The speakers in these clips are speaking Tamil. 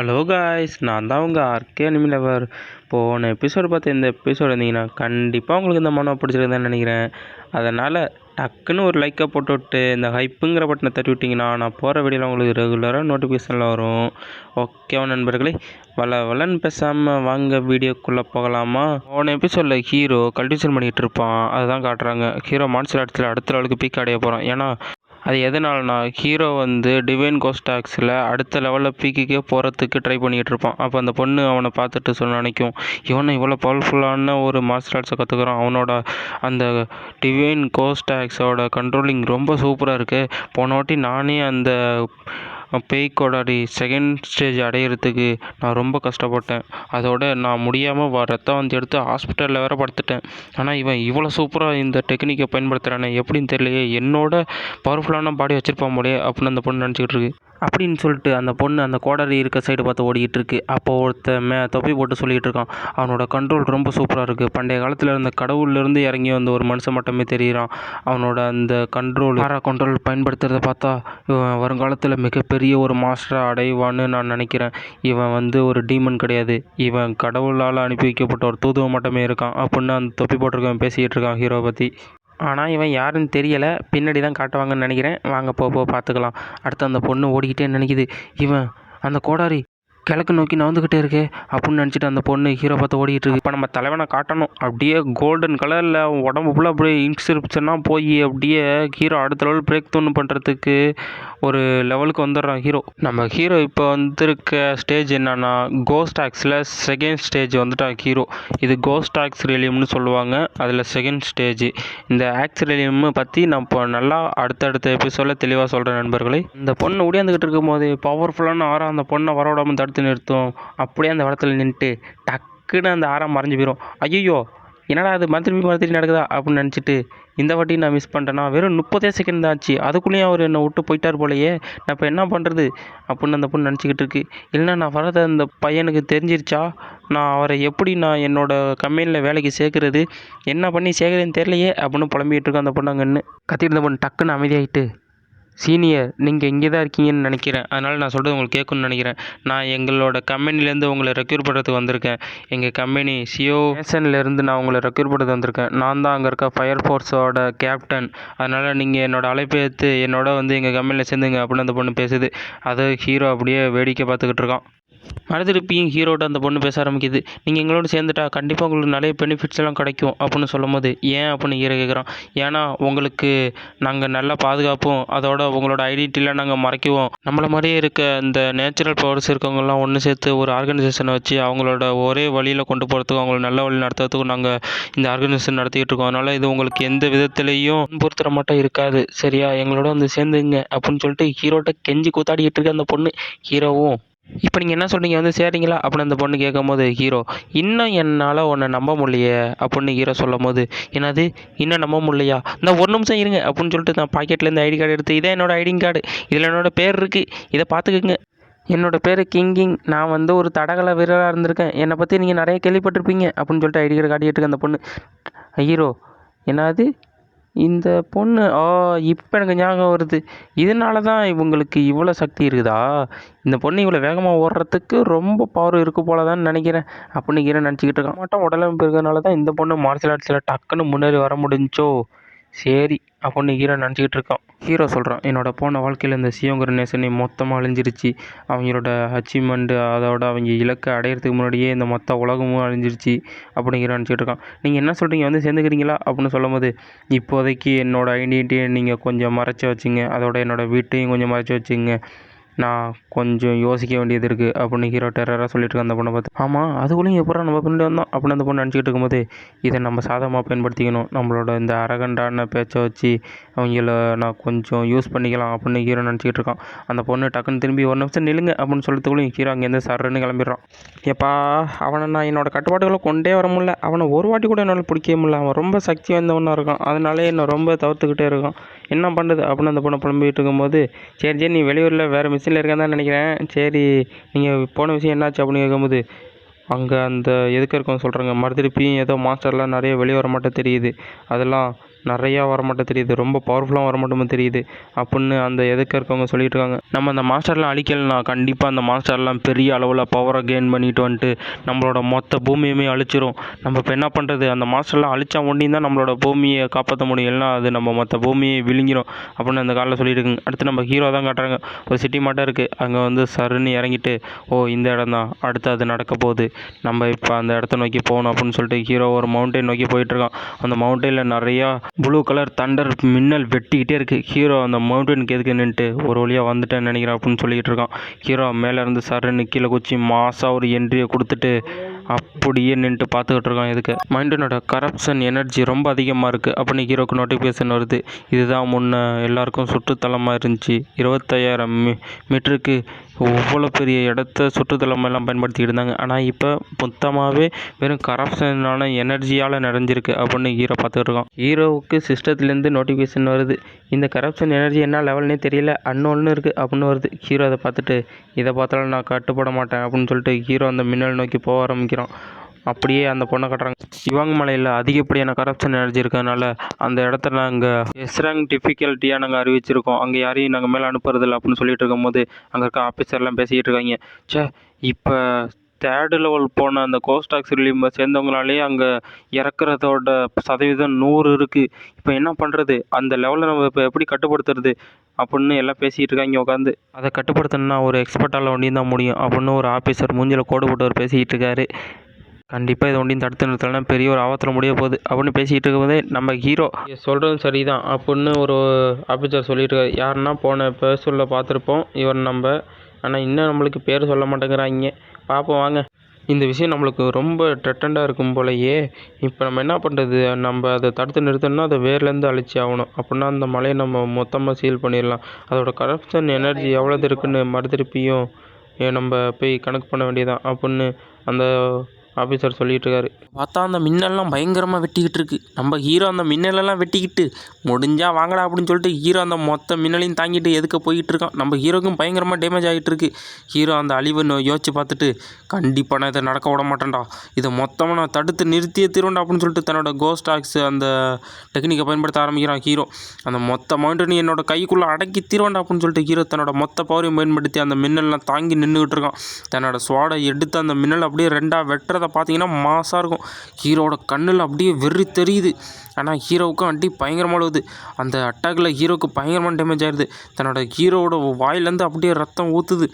ஹலோ காய்ஸ் நான் தான் உங்கள் ஆர்கே அனிமிலவர் போன எபிசோடு பார்த்து இந்த எபிசோடு இருந்தீங்கன்னா கண்டிப்பாக உங்களுக்கு இந்த மனம் பிடிச்சிருக்குதுன்னு நினைக்கிறேன். அதனால் டக்குன்னு ஒரு லைக்கை போட்டு விட்டு இந்த ஹைப்புங்கிற பட்டனை தட்டி விட்டிங்கன்னா நான் போகிற வீடியோவில் உங்களுக்கு ரெகுலராக நோட்டிஃபிகேஷனில் வரும். ஓகேவா நண்பர்களே. வள வளன்னு பேசாமல் வாங்க வீடியோக்குள்ளே போகலாமா? போன எபிசோடில் ஹீரோ கல்டிஷன் பண்ணிகிட்டு இருப்பான். அதுதான் காட்டுறாங்க. ஹீரோ மார்ஷல் ஆர்ட்ஸில் அடுத்த லெவலுக்கு பீக் அடைய போகிறான் ஏன்னா அது எதனாலனா ஹீரோ வந்து டிவைன் கோஸ்டாக்ஸில் அடுத்த லெவலில் பீக்குக்கே போகிறதுக்கு ட்ரை பண்ணிகிட்டு இருப்பான். அப்போ அந்த பொண்ணு அவனை பார்த்துட்டு சொல்ல நினைக்கும் இவனை இவ்வளோ பவர்ஃபுல்லான ஒரு மார்ஷியல் ஆர்ட்ஸை கற்றுக்குறான் அவனோட அந்த டிவைன் கோஸ்டாக்ஸோட கண்ட்ரோலிங் ரொம்ப சூப்பராக இருக்குது போன வாட்டி நானே அந்த பேய்க்கோடாடி செகண்ட் ஸ்டேஜ் அடையிறதுக்கு நான் ரொம்ப கஷ்டப்பட்டேன். அதோட நான் முடியாமல் வ ரத்தம் வந்து எடுத்து ஹாஸ்பிட்டலில் வேற படுத்துட்டேன். ஆனால் இவன் இவ்வளோ சூப்பராக இந்த டெக்னிக்கை பயன்படுத்துகிறானே எப்படின்னு தெரியலையே. என்னோட பவர்ஃபுல்லான பாடி வச்சுருப்பான் போலே அப்படின்னு அந்த பொண்ணு நினச்சிக்கிட்டு இருக்கு. அப்படின்னு சொல்லிட்டு அந்த பொண்ணு அந்த கோடரி இருக்க சைடு பார்த்து ஓடிக்கிட்டு இருக்கு அப்போ ஒருத்த மே தொப்பி போட்டு சொல்லிகிட்டு இருக்கான். அவனோட கண்ட்ரோல் ரொம்ப சூப்பராக இருக்குது பண்டைய காலத்தில் இருந்த கடவுள்லேருந்து இறங்கி வந்த ஒரு மனுஷன் மட்டுமே தெரிகிறான் அவனோட அந்த கண்ட்ரோல் ஆரா கண்ட்ரோல் பயன்படுத்துகிறத பார்த்தா இவன் வருங்காலத்தில் மிகப்பெரிய ஒரு மாஸ்டராக அடைவான்னு நான் நினைக்கிறேன். இவன் வந்து ஒரு டீமன் கிடையாது. இவன் கடவுளால் அனுப்பி வைக்கப்பட்ட ஒரு தூதுவன் மட்டுமே இருக்கான். அப்படின்னு அந்த தொப்பி போட்டிருக்கவன் பேசிக்கிட்டு இருக்கான் ஹீரோவை பற்றி ஆனால் இவன் யாருன்னு தெரியலை. பின்னாடி தான் காட்டுவாங்கன்னு நினைக்கிறேன். வாங்க போ போக பார்த்துக்கலாம். அடுத்து அந்த பொண்ணு ஓடிக்கிட்டே நினைக்குது. இவன் அந்த கோடாரி கிழக்கு நோக்கி நவந்துக்கிட்டே இருக்கே அப்படின்னு நினச்சிட்டு அந்த பொண்ணு ஹீரோ பார்த்து ஓடிக்கிட்டு இருக்கு. இப்போ நம்ம தலைவனை காட்டணும். அப்படியே கோல்டன் கலரில் உடம்பு ஃபுல்லாக அப்படியே இன்ஸ்கிரிப்ஷனாக போய் அப்படியே ஹீரோ அடுத்த லெவல் பிரேக் தோணு பண்ணுறதுக்கு ஒரு லெவலுக்கு வந்துடுறான் ஹீரோ நம்ம ஹீரோ இப்போ வந்திருக்க ஸ்டேஜ் என்னன்னா கோஸ்ட் ஆக்ஸில் செகண்ட் ஸ்டேஜ் வந்துட்டான் ஹீரோ இது கோஸ்ட் ஆக்ஸ் ரிலியம்னு சொல்லுவாங்க. அதில் செகண்ட் ஸ்டேஜ் இந்த ஆக்ஸ் ரிலியம் பற்றி நான் இப்போ நல்லா அடுத்தடுத்த எபிசோடில் தெளிவாக சொல்கிறேன் நண்பர்களை. இந்த பொண்ணு ஓடியாந்துக்கிட்டு இருக்கும்போது பவர்ஃபுல்லான ஆறாக அந்த பொண்ணை வர விடாமல் தடுத்து நிறுத்தும். அப்படியே அந்த வளத்தில் நின்றுட்டு டக்குன்னு அந்த ஆரம் மறைஞ்சு போயிடும் ஐயோ என்னடா அது மறுபடியும் மறுபடியும் நடக்குதா? அப்படின்னு நினச்சிட்டு இந்த வாட்டி நான் மிஸ் பண்ணிட்டேன்னா வெறும் முப்பதே செகண்ட் தான் ஆச்சு. அதுக்குள்ளேயும் அவர் என்னை விட்டு போயிட்டார் போலயே. நான் இப்போ என்ன பண்ணுறது அப்படின்னு அந்த பொண்ணு நினச்சிக்கிட்டு இருக்கு. இல்லைன்னா நான் வரதை அந்த பையனுக்கு தெரிஞ்சிருச்சா? நான் அவரை எப்படி நான் என்னோடய கம்பெனியில் வேலைக்கு சேர்க்குறது? என்ன பண்ணி சேர்க்குறேன்னு தெரியலையே அப்படின்னு புலம்பிகிட்டு இருக்கேன் அந்த பொண்ணு அங்கன்னு கத்திருந்த இருந்த பொண்ணு டக்குன்னு அமைதியாகிட்டு சீனியர் நீங்கள் இங்கே தான் இருக்கீங்கன்னு நினைக்கிறேன். அதனால் நான் சொல்கிறது உங்களுக்கு கேட்கணும்னு நினைக்கிறேன். நான் எங்களோட கம்பெனிலேருந்து உங்களை ரெக்யூர் பண்ணுறதுக்கு வந்திருக்கேன். எங்கள் கம்பெனி சியோ நேஷன்லேருந்து நான் உங்களை ரெக்யூர் பண்ணுறது வந்திருக்கேன். நான் தான் அங்கே இருக்க ஃபயர் ஃபோர்ஸோட கேப்டன் அதனால் நீங்கள் என்னோடய அழைப்பை ஏற்று என்னோட வந்து எங்கள் கம்பெனியில் சேர்ந்துங்க அப்படின்னு அந்த பொண்ணு பேசுது. அதை ஹீரோ அப்படியே வேடிக்கை பார்த்துக்கிட்டு இருக்கான். மறுதிருப்பியும் ஹீரோட அந்த பொண்ணு பேச ஆரம்பிக்குது. நீங்கள் எங்களோட சேர்ந்துட்டா கண்டிப்பாக உங்களுக்கு நிறைய பெனிஃபிட்ஸ் எல்லாம் கிடைக்கும் அப்படின்னு சொல்லும் போது ஏன் அப்படின்னு ஹீரோ கேட்குறான் ஏன்னா உங்களுக்கு நாங்கள் நல்லா பாதுகாப்போம். அதோட உங்களோட ஐடென்டிட்டிலாம் நாங்கள் மறைக்குவோம். நம்மளை மாதிரியே இருக்க இந்த நேச்சுரல் பவர்ஸ் இருக்கவங்கலாம் ஒன்று சேர்த்து ஒரு ஆர்கனைசேஷனை வச்சு அவங்களோட ஒரே வழியில் கொண்டு போகிறதுக்கும் அவங்கள நல்ல வழி நடத்துறதுக்கும் நாங்கள் இந்த ஆர்கனைசேஷன் நடத்திக்கிட்டு இருக்கோம். அதனால் இது உங்களுக்கு எந்த விதத்துலேயும் துன்புறுத்துற மட்டும் இருக்காது. சரியா? எங்களோட வந்து சேர்ந்துங்க அப்படின்னு சொல்லிட்டு ஹீரோட்ட கெஞ்சி கூத்தாடிக்கிட்டு இருக்க அந்த பொண்ணு ஹீரோவும் இப்போ நீங்கள் என்ன சொல்கிறீங்க வந்து சேரீங்களா? அப்படின்னு அந்த பொண்ணு கேட்கும் போது ஹீரோ இன்னும் என்னால் உன்னை நம்ப முடியலையே அப்படின்னு ஹீரோ சொல்லும் போது என்னது? இன்னும் நம்ப முடியலையா? இந்த ஒரு நிமிஷம் இருங்க அப்படின்னு சொல்லிட்டு நான் பாக்கெட்லேருந்து ஐடி கார்டு எடுத்து இதான் என்னோடய ஐடி கார்டு. இதில் என்னோடய பேர் இருக்குது இதை பார்த்துக்குங்க. என்னோடய பேர் கிங்கிங் நான் வந்து ஒரு தடகள வீரராக இருந்திருக்கேன். என்னை பற்றி நீங்கள் நிறைய கேள்விப்பட்டிருப்பீங்க அப்படின்னு சொல்லிட்டு ஐடி கார்டு காட்டிட்டு இருக்க அந்த பொண்ணு ஹீரோ என்னது? இந்த பொண்ணு ஆ இப்போ எனக்கு ஞாபகம் வருது. இதனால தான் இவங்களுக்கு இவ்வளோ சக்தி இருக்குதா? இந்த பொண்ணு இவ்வளோ வேகமாக ஓடுறதுக்கு ரொம்ப பவர் இருக்குது போல தான் நினைக்கிறேன். அப்படின்னு நினச்சிக்கிட்டு இருக்கான். மட்டும் உடலமைப்பு இருக்கிறதுனால தான் இந்த பொண்ணு மார்ஷியல் ஆர்ட்ஸில் டக்குன்னு முன்னேறி வர முடிஞ்சோ? சரி அப்படின்னு ஹீரோ நினச்சிக்கிட்டு இருக்கான். ஹீரோ சொல்கிறான் என்னோடய போன வாழ்க்கையில் இந்த சியோங்கிற நேசனே மொத்தமாக அழிஞ்சிருச்சு. அவங்களோட அச்சீவ்மெண்ட்டு அதோட அவங்க இலக்கை அடையிறதுக்கு முன்னாடியே இந்த மொத்த உலகமும் அழிஞ்சிருச்சு அப்படின்னு ஹீரோ நினச்சிக்கிட்டு இருக்கான். நீங்கள் என்ன சொல்கிறீங்க வந்து சேர்ந்துக்கிறீங்களா அப்படின்னு சொல்லும் போது இப்போதைக்கு என்னோடய ஐடென்டிட்டியை நீங்கள் கொஞ்சம் மறைச்சி வச்சுங்க. அதோட என்னோடய வீட்டையும் கொஞ்சம் மறைச்சி வச்சுங்க. நான் கொஞ்சம் யோசிக்க வேண்டியது இருக்குது அப்படின்னு ஹீரோ டெரராக சொல்லிட்டு அந்த பொண்ணை பார்த்து ஆமாம் அதுக்குள்ளேயும் எப்போ நம்ம பின்னாடி வந்தோம்? அப்படின்னு அந்த பொண்ணு நினச்சிக்கிட்டு இருக்கும்போது இதை நம்ம சாதகமாக பயன்படுத்திக்கணும். நம்மளோட இந்த அரகண்டான பேச்சை வச்சு அவங்கள நான் கொஞ்சம் யூஸ் பண்ணிக்கலாம் அப்படின்னு ஹீரோ நினச்சிக்கிட்டு இருக்கான். அந்த பொண்ணு டக்குன்னு திரும்பி ஒரு நிமிஷம் நில்லுங்க அப்படின்னு சொல்லிட்டுக்குள்ளேயும் ஹீரோ அங்கேருந்து சர்ன்னு கிளம்பிடுறான். எப்பா அவனை நான் என்னோடய கட்டுப்பாடுகளை கொண்டே வர முடியல. அவனை ஒரு வாட்டி கூட என்னால் பிடிக்கவே முடியல. அவன் ரொம்ப சக்தி வாய்ந்தவனாக இருக்கான். அதனாலே என்னை ரொம்ப தவிர்த்துக்கிட்டே இருக்கான். என்ன பண்ணுறது அப்படின்னு அந்த பொண்ணை புலம்பிகிட்டு இருக்கும்போது சரி சரி நீ வெளியூரில் வேறு மிஷினில் இருக்கேன்னு தான் நினைக்கிறேன். சரி நீங்கள் போன விஷயம் என்னாச்சு அப்படின்னு கேட்கும்போது அங்கே அந்த எதுக்கு இருக்கோம் சொல்கிறாங்க மறுதிருப்பியும் ஏதோ மாஸ்டர்லாம் நிறைய வெளியே வர மாட்டேன் தெரியுது. அதெல்லாம் நிறையா வர மாட்டோம் தெரியுது. ரொம்ப பவர்ஃபுல்லாக வரமாட்டோமே தெரியுது. அப்புடின்னு அந்த எதுக்க இருக்கவங்க சொல்லிட்டு இருக்காங்க. நம்ம அந்த மாஸ்டர்லாம் அழிக்கலைன்னா கண்டிப்பாக அந்த மாஸ்டர்லாம் பெரிய அளவில் பவரை கெயின் பண்ணிட்டு வந்துட்டு நம்மளோட மொத்த பூமியுமே அழிச்சிரும். நம்ம இப்போ என்ன பண்ணுறது அந்த மாஸ்டர்லாம் அழிச்சா ஒண்டியும் தான் நம்மளோட பூமியை காப்பாற்ற முடியும். இல்லைனா அது நம்ம மொத்த பூமியை விழுங்கிரும். அப்படின்னு அந்த காலில் சொல்லியிருக்குங்க அடுத்து நம்ம ஹீரோ தான் காட்டுறாங்க. ஒரு சிட்டி மாட்டம் இருக்குது அங்கே வந்து சருன்னு இறங்கிட்டு ஓ இந்த இடம் தான். அடுத்து அது நடக்க போகுது. நம்ம இப்போ அந்த இடத்த நோக்கி போகணும். அப்படின்னு சொல்லிட்டு ஹீரோ ஒரு மவுண்டைன் நோக்கி போயிட்டுருக்கான் அந்த மவுண்டெயினில் நிறையா ப்ளூ கலர் தண்டர் மின்னல் வெட்டிக்கிட்டே இருக்குது ஹீரோ அந்த மவுண்டனுக்கு எதுக்கு நின்றுட்டு ஒரு வழியாக வந்துட்டேன்னு நினைக்கிறேன் அப்படின்னு சொல்லிக்கிட்டு இருக்கான். ஹீரோ மேலே இருந்து சருன்னு கீழே குச்சி மாசாக ஒரு என்ட்ரியை கொடுத்துட்டு அப்படியே நின்றுட்டு பார்த்துக்கிட்டு இருக்கான் எதுக்கு. மைண்டனோட கரப்ஷன் எனர்ஜி ரொம்ப அதிகமாக இருக்குது அப்படின்னு ஹீரோக்கு நோட்டிஃபிகேஷன் வருது. இதுதான் முன்ன எல்லாருக்கும் சுற்றுத்தலமாக இருந்துச்சு. இருபத்தையாயிரம் மீ மீட்டருக்கு இவ்வளோ பெரிய இடத்த சுற்றுத்தலமெல்லாம் பயன்படுத்திக்கிட்டு இருந்தாங்க. ஆனால் இப்போ மொத்தமாகவே வெறும் கரப்ஷனான எனர்ஜியால் நிறைஞ்சிருக்கு அப்படின்னு ஹீரோ பார்த்துக்கிட்டு ஹீரோவுக்கு சிஸ்டத்துலேருந்து நோட்டிஃபிகேஷன் வருது. இந்த கரப்ஷன் எனர்ஜி என்ன லெவல்னே தெரியல. அன்னோன்னு இருக்குது அப்படின்னு வருது. ஹீரோ அதை பார்த்துட்டு இதை பார்த்தாலும் நான் கட்டுப்பட மாட்டேன் அப்படின்னு சொல்லிட்டு ஹீரோ அந்த மின்னல் நோக்கி போக ஆரம்பிக்கிறான். அப்படியே அந்த பொண்ணை கட்டுறாங்க. சிவாங் மலையில் அதிகப்படியான கரப்ஷன் எனர்ஜி இருக்கிறதுனால அந்த இடத்த நாங்கள் எஸ்ராங் டிஃபிகல்ட்டியாக நாங்கள் அறிவிச்சிருக்கோம். அங்கே யாரையும் நாங்கள் மேலே அனுப்புறதில்ல அப்படின்னு சொல்லிட்டு இருக்கும்போது அங்கே இருக்க ஆஃபீஸர்லாம் பேசிக்கிட்டு இருக்காங்க. ச்சே இப்போ தேர்டு லெவல் போன அந்த கோஸ்டாக்ஸ் ரிலீம் சேர்ந்தவங்களாலே அங்கே இறக்குறதோட சதவீதம் நூறு இருக்குது இப்போ என்ன பண்ணுறது அந்த லெவலில் நம்ம இப்போ எப்படி கட்டுப்படுத்துறது? அப்படின்னு எல்லாம் பேசிகிட்டு இருக்காங்க உட்காந்து அதை கட்டுப்படுத்தணும்னா ஒரு எக்ஸ்பர்ட்டால் ஒண்டியும் தான் முடியும் அப்படின்னு ஒரு ஆஃபீஸர் மூஞ்சில் கோடு போட்டவர் பேசிக்கிட்டு இருக்காரு. கண்டிப்பாக இதை ஒன்றையும் தடுத்து நிறுத்தலைன்னா பெரிய ஒரு ஆபத்தில் முடிய போகுது. அப்படின்னு பேசிக்கிட்டு இருக்கும்போதே நம்ம ஹீரோ சொல்கிறதும் சரி தான் அப்படின்னு ஒரு ஆஃபீஸர் சொல்லிட்டு இருக்காரு யாருன்னா போன பேர்சூலில் பார்த்துருப்போம். இவர் நம்ம. ஆனால் இன்னும் நம்மளுக்கு பேர் சொல்ல மாட்டேங்கிறாங்க. பார்ப்போம் வாங்க. இந்த விஷயம் நம்மளுக்கு ரொம்ப ட்ரெட்டண்டாக இருக்கும் போலயே. இப்போ நம்ம என்ன பண்ணுறது நம்ம அதை தடுத்து நிறுத்தணும்னா அதை வேர்லேருந்து அழிச்சு ஆகணும். அப்படின்னா அந்த மலையை நம்ம மொத்தமாக சீல் பண்ணிடலாம். அதோட கரப்ஷன் எனர்ஜி எவ்வளோது இருக்குன்னு மறுதிருப்பியும் ஏ, நம்ம போய் கணக்கு பண்ண வேண்டியதான் அப்படின்னு அந்த ஆஃபீஸர் சொல்லிகிட்டு இருக்காரு பார்த்தா அந்த மின்னல்லாம் பயங்கரமாக வெட்டிக்கிட்டு இருக்கு நம்ம ஹீரோ அந்த மின்னலெல்லாம் வெட்டிக்கிட்டு முடிஞ்சால் வாங்கடா அப்படின்னு சொல்லிட்டு ஹீரோ அந்த மொத்த மின்னலையும் தாங்கிட்டு எதுக்க போயிட்டு இருக்கான் நம்ம ஹீரோக்கும் பயங்கரமாக டேமேஜ் ஆகிட்டு இருக்கு ஹீரோ அந்த அழிவை யோசிச்சு பார்த்துட்டு கண்டிப்பாக நான் இதை நடக்க விட மாட்டேன்டா. இதை மொத்தமாக நான் தடுத்து நிறுத்தியே திருவண்டா அப்படின்னு சொல்லிட்டு தன்னோட கோஸ்ட் ஆக்ஸ் அந்த டெக்னிக்கை பயன்படுத்த ஆரம்பிக்கிறான் ஹீரோ. அந்த மொத்த மவுண்டனி என்னோட கைக்குள்ளே அடக்கி திருவண்டா அப்படின்னு சொல்லிட்டு ஹீரோ தன்னோட மொத்த பவரையும் பயன்படுத்தி அந்த மின்னல்லாம் தாங்கி நின்றுக்கிட்டு இருக்கான் தன்னோட சுவாடை எடுத்து அந்த மின்னல் அப்படியே ரெண்டாக வெட்டுறத பார்த்தீங்கன்னா மாசாக இருக்கும். ஹீரோவோட கண்ணில் அப்படியே வெறி தெரியுது. ஆனால் ஹீரோவுக்கும் அடி பயங்கரமாக விழுவுது அந்த அட்டாக்கில் ஹீரோவுக்கு பயங்கரமான டேமேஜ் ஆயிடுது தன்னோட ஹீரோவோட வாயிலேருந்து அப்படியே ரத்தம் ஊற்றுது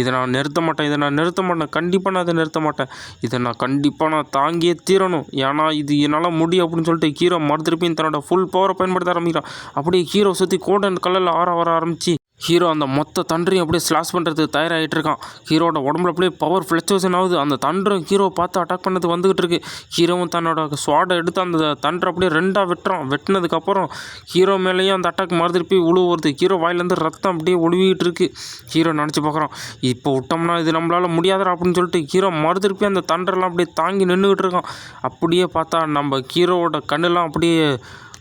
இதை நான் நிறுத்த மாட்டேன். இதை நான் நிறுத்த மாட்டேன். கண்டிப்பாக நான் இதை நிறுத்த மாட்டேன். இதை நான் கண்டிப்பாக நான் தாங்கியே தீரணும். ஏன்னா இது என்னால் முடியும் அப்படின்னு சொல்லிட்டு ஹீரோ மறுதிருப்பியும் தன்னோட ஃபுல் பவரை பயன்படுத்த ஆரம்பிக்கிறான். அப்படியே ஹீரோ சுற்றி கோடன் கலரில் ஆற வர ஆரம்பிச்சு. ஹீரோ அந்த மொத்த தண்டரையும் அப்படியே ஸ்லாஷ் பண்ணுறதுக்கு தயாராகிட்டு இருக்கான். ஹீரோட உடம்புல அப்படியே பவர் ஃப்ளக்சுவேஷன் ஆகுது. அந்த தண்டரும் ஹீரோ பார்த்து அட்டாக் பண்ணது வந்துகிட்டு இருக்கு. ஹீரோவும் தன்னோட ஸ்வாடை எடுத்து அந்த தண்டரை அப்படியே ரெண்டாக வெட்டுறான். வெட்டினதுக்கப்புறம் ஹீரோ மேலேயும் அந்த அட்டாக் மறுதிருப்பி உழுவுறது ஹீரோ வாயிலேருந்து ரத்தம் அப்படியே ஒழுவிக்கிட்டு இருக்கு. ஹீரோ நினச்சி பார்க்குறோம் இப்போ விட்டோம்னா இது நம்மளால் முடியாதுடா அப்படின்னு சொல்லிட்டு ஹீரோ மறுதிருப்பி அந்த தண்டரெல்லாம் அப்படியே தாங்கி நின்றுக்கிட்டு இருக்கான். அப்படியே பார்த்தா நம்ம ஹீரோவோட கண்ணெல்லாம் அப்படியே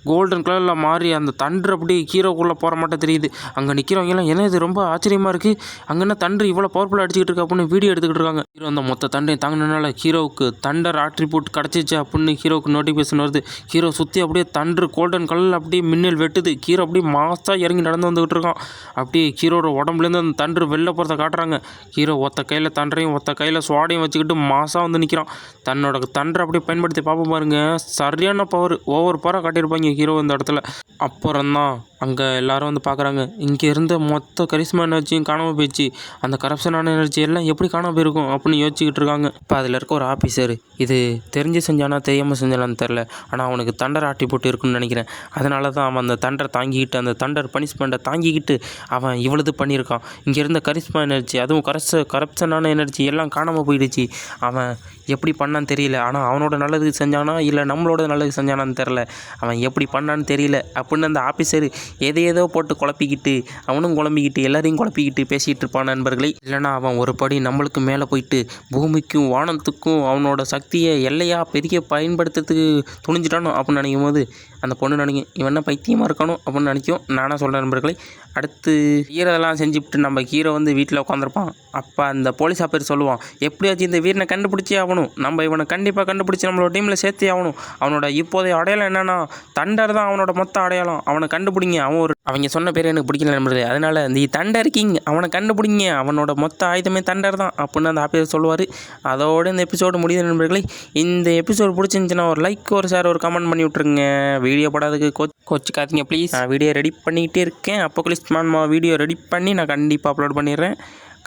கோல்டன் கலரில் மாறி அந்த தண்டு அப்படியே ஹீரோக்குள்ளே போகிற மட்டும் தெரியுது. அங்கே நிற்கிறவங்க எல்லாம் இது? ரொம்ப ஆச்சரியமாக இருக்குது அங்கே என்ன தண்டு இவ்வளோ பவர்ஃபுல்லாக அடிச்சுக்கிட்டு இருக்கு? அப்படின்னு வீடியோ எடுத்துக்கிட்டு இருக்காங்க. ஹீரோ அந்த மொத்த தண்டையும் தாங்கினால ஹீரோவுக்கு தண்டர் ஆட்ரிபியூட் கிடச்சிச்சு அப்படின்னு ஹீரோவுக்கு நோட்டிஃபிகேஷன் வருது. ஹீரோ சுற்றி அப்படியே தண்டு கோல்டன் கலரில் அப்படியே மின்னல் வெட்டுது. ஹீரோ அப்படியே மாசாக இறங்கி நடந்து வந்துக்கிட்டு இருக்கான். அப்படியே ஹீரோட உடம்புலேருந்து அந்த தண்டு வெளில போகிறத காட்டுறாங்க. ஹீரோ ஒத்த கையில் தண்டரையும் ஒத்த கையில் சுவாடையும் வச்சுக்கிட்டு மாசாக வந்து நிற்கிறான் தன்னோட தண்டரை அப்படியே பயன்படுத்தி பார்ப்போம் பாருங்க. சரியான பவர் ஓவர் பவராக காட்டியிருப்பாங்க ஹீரோ இந்த இடத்துல. அப்புறம்தான் அங்கே எல்லாரும் வந்து பார்க்குறாங்க இங்கே இருந்த மொத்த கரிஸ்மா எனர்ஜியும் காணாமல் போயிடுச்சு. அந்த கரப்ஷனான எனர்ஜி எல்லாம் எப்படி காணாமல் போயிருக்கும் அப்படின்னு யோசிச்சுக்கிட்டு இருக்காங்க. இப்போ அதில் இருக்க ஒரு ஆஃபீஸர் இது தெரிஞ்சு செஞ்சானா தெரியாமல் செஞ்சானான்னு தெரில ஆனால் அவனுக்கு தண்டர் ஆட்டி போட்டு இருக்குன்னு நினைக்கிறேன். அதனால தான் அவன் அந்த தண்டரை தாங்கிக்கிட்டு அந்த தண்டர் பனிஷ்மெண்ட்டை தாங்கிக்கிட்டு அவன் இவ்வளவு பண்ணியிருக்கான். இங்கே இருந்த கரிஸ்மா எனர்ஜி அதுவும் கரஸ் கரப்ஷனான எனர்ஜி எல்லாம் காணாமல் போயிடுச்சு. அவன் எப்படி பண்ணான்னு தெரியல. ஆனால் அவனோட நல்லதுக்கு செஞ்சானா இல்லை நம்மளோட நல்லதுக்கு செஞ்சானான்னு தெரில அவன் எப்படி பண்ணான்னு தெரியல. அப்படின்னு அந்த ஆஃபீஸர் எதை ஏதோ போட்டு குழப்பிக்கிட்டு அவனும் குழம்பிக்கிட்டு எல்லாரையும் குழப்பிக்கிட்டு பேசிகிட்டு இருப்பான் நண்பர்களே. இல்லைனா அவன் ஒரு படி நம்மளுக்கு மேலே போயிட்டு பூமிக்கும் வானத்துக்கும் அவனோட சக்தியை எல்லையாக பெரிய பயன்படுத்துறதுக்கு துணிஞ்சிட்டானோ அப்படின்னு நினைக்கும் போது அந்த பொண்ணு நினைக்கும் இவன் என்ன பைத்தியமாக இருக்கணும் அப்படின்னு நினைக்கும். நானாக சொல்கிறேன் நண்பர்களே. அடுத்து ஹீரோதெல்லாம் செஞ்சுட்டு நம்ம ஹீரோ வந்து வீட்டில் உட்காந்துருப்பான் அப்போ அந்த போலீஸ் ஆஃபீஸர் சொல்லுவான் எப்படியாச்சும் இந்த வீரனை கண்டுபிடிச்சே ஆகணும். நம்ம இவனை கண்டிப்பாக கண்டுபிடிச்சி நம்மளோட டீமில் சேர்த்தே ஆகணும். அவனோட இப்போதைய அடையாளம் என்னென்னா தண்டர் தான் அவனோட மொத்த அடையாளம். அவனை கண்டுபிடிங்க. அவன் ஒரு அவங்க சொன்ன பேர் எனக்கு பிடிக்கல நண்பர்களே. அதனால் இந்த தண்டர் கிங் அவனை கண்டுபிடிங்க. அவனோட மொத்த ஆயுதமே தண்டர் தான். அப்படின்னு அந்த ஆப்பியர் சொல்லுவார். அதோடு இந்த எபிசோடு முடியுது நண்பர்களே. இந்த எபிசோடு பிடிச்சிருந்துச்சுன்னா ஒரு லைக் ஒரு சார் ஒரு கமெண்ட் பண்ணி விட்ருங்க வீடியோ படாதுக்கு கோச் கோச்சிக்காதீங்க ப்ளீஸ் நான் வீடியோ ரெடி பண்ணிக்கிட்டே இருக்கேன். அப்போ கிளிஸ்மான் வீடியோ ரெடி பண்ணி நான் கண்டிப்பாக அப்லோட் பண்ணிடுறேன்.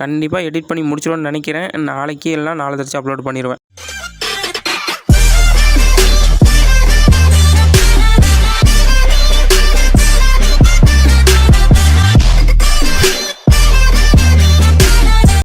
கண்டிப்பாக எடிட் பண்ணி முடிச்சிடுவேன்னு நினைக்கிறேன். நாளைக்கு எல்லாம் நாளை தரிச்சு அப்லோட் பண்ணிடுவேன்.